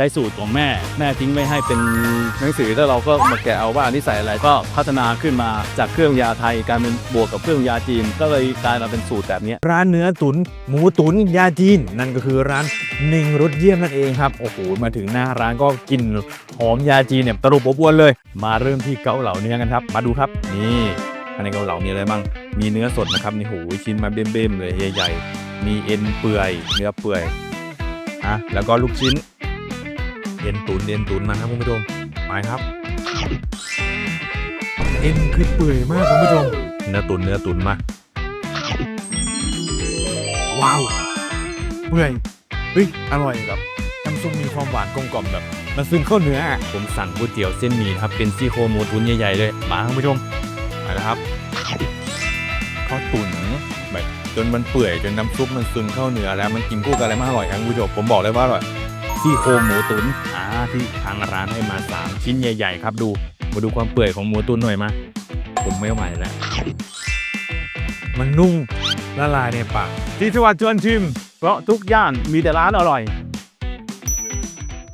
ใช้สูตรของแม่ แม่ทิ้งไว้ให้เป็นหนังสือแล้วเราก็มาแกะเอาว่าอันนี้ใส่อะไรก็พัฒนาขึ้นมาจากเครื่องยาไทยกลายเป็นบวกกับเครื่องยาจีน ก็เลยกลายมาเป็นสูตรแบบนี้ร้านเนื้อตุนหมูตุนยาจีน นั่นก็คือร้านหนึ่งรสเยี่ยมนั่นเองครับโอ้โหมาถึงหน้าร้านก็กลินหอมยาจีนเนี่ยตรุบอบอวนเลย มาเริ่มที่เกาเหลาเนื้อกันครับ มาดูครับนี่ภายในเกาเหลามีอะไรบ้างมีเนื้อสดนะครับนี่โหชิ้นมาเบ้มๆเลยใหญ่ๆมีเอ็นเปื่อย เนื้อเปื่อยอะแล้วก็ลูกชิ้น เอ็นตุนเอ็นตุนมาครับคุณผู้ชมไปครับ เอ็นคือเปื่อยมากคุณผู้ชม เนื้อตุนเนื้อตุนมา ว้าวเปื่อยเฮ้ยอร่อยแบบน้ำซุปมีความหวานกลมกล่อมแบบมันซึมเข้าเนื้ออะผมสั่งก๋วยเตี๋ยวเส้นหมี่ครับเป็นซี่โครงหมูตุ๋นใหญ่ๆเลยมาคุณผู้ชมมาแล้วครับข้าวตุ๋นแบบจนมันเปื่อยจนน้ำซุปมันซึมเข้าเนื้อแล้วมันกินคู่กับอะไรมาอร่อยครับคุณผู้ชมผมบอกเลยว่าอร่อย ซี่โครงหมูตุ๋นอ่าที่ทางร้านให้มาสามชิ้นใหญ่ ๆ ครับดู มาดูความเปื่อยของหมูตุ๋นหน่อยมาผมไม่ไหวแล้ว มันนุ่มละลายในปากที่จังหวัดชวนชิม เพราะทุกย่านมีแต่ร้านอร่อย